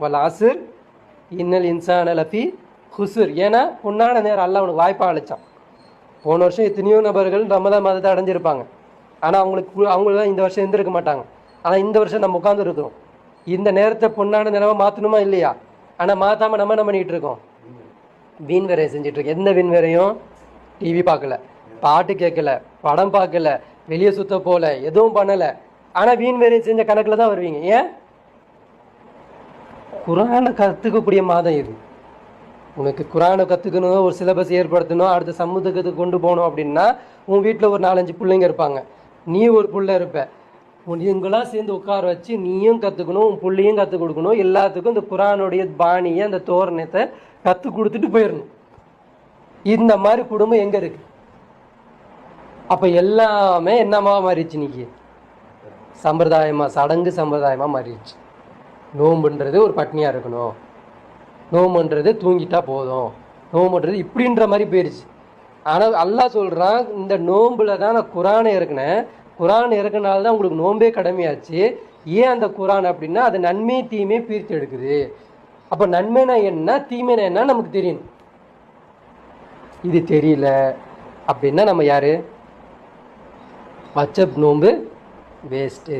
வல் ஆசிர் இன்னல் இன்சான் லஃபி ஹுசுர். ஏன்னா பொன்னான நேரம் அல்ல அவனுக்கு வாய்ப்பாக அழைச்சான் போன வருஷம் எத்தனையோ நபர்கள் ரமதான் மாதத்தை அடைஞ்சிருப்பாங்க. ஆனால் அவங்களுக்கு கு- அவங்களுக்கு தான் இந்த வருஷம் எழுந்திருக்க மாட்டாங்க. ஆனால் இந்த வருஷம் நம்ம உட்காந்துருக்கிறோம் இந்த நேரத்தை பொன்னான நிலவை மாற்றணுமா இல்லையா? ஆனால் மாற்றாமல் நம்ம என்ன பண்ணிகிட்டு இருக்கோம்? வீண் வேறையை செஞ்சிட்ருக்கோம் எந்த வீண் வேறையும்? டிவி பார்க்கல. பாட்டு கேட்கல. படம் பார்க்கல. வெளியே சுத்த போகல எதுவும் பண்ணலை. ஆனால் வீண் வேறையை செஞ்ச கணக்கில் தான் வருவீங்க. ஏன்? குரானை கற்றுக்கக்கூடிய மாதம் இது. உனக்கு குரானை கற்றுக்கணும் ஒரு சிலபஸ் ஏற்படுத்தணும் அடுத்த சமூகத்துக்கு கொண்டு போகணும் அப்படின்னா உன் வீட்டில் ஒரு நாலஞ்சு பிள்ளைங்க இருப்பாங்க. நீ ஒரு பிள்ளை இருப்ப. உன் சேர்ந்து உட்கார வச்சு நீயும் கற்றுக்கணும் உன் புள்ளையும் கற்றுக் கொடுக்கணும். எல்லாத்துக்கும் இந்த குரானுடைய பாணியை அந்த தோரணத்தை கற்றுக் கொடுத்துட்டு போயிடணும் இந்த மாதிரி குடும்பம் எங்கே இருக்கு? அப்போ எல்லாமே என்னமா மாறிடுச்சு இன்னைக்கு? சம்பிரதாயமாக சடங்கு சம்பிரதாயமாக மாறிடுச்சு. நோம்புன்றது ஒரு பட்னியாக இருக்கணும். நோம்புன்றது தூங்கிட்டா போதும். நோம்புன்றது இப்படின்ற மாதிரி போயிடுச்சு ஆனால் அல்லாஹ் சொல்கிறான் இந்த நோம்பில் தான் நான் குரானை இறக்குனேன். குரான் இறக்குனால தான் உங்களுக்கு நோம்பே கடமையாச்சு. ஏன் அந்த குரான் அப்படின்னா அது நன்மை தீமை பிரித்து எடுக்குது. அப்போ நன்மைனா என்ன தீமைனா என்ன நமக்கு தெரியணும். இது தெரியல அப்படின்னா நம்ம யாரு? பச்சப் நோம்பு வேஸ்ட்டு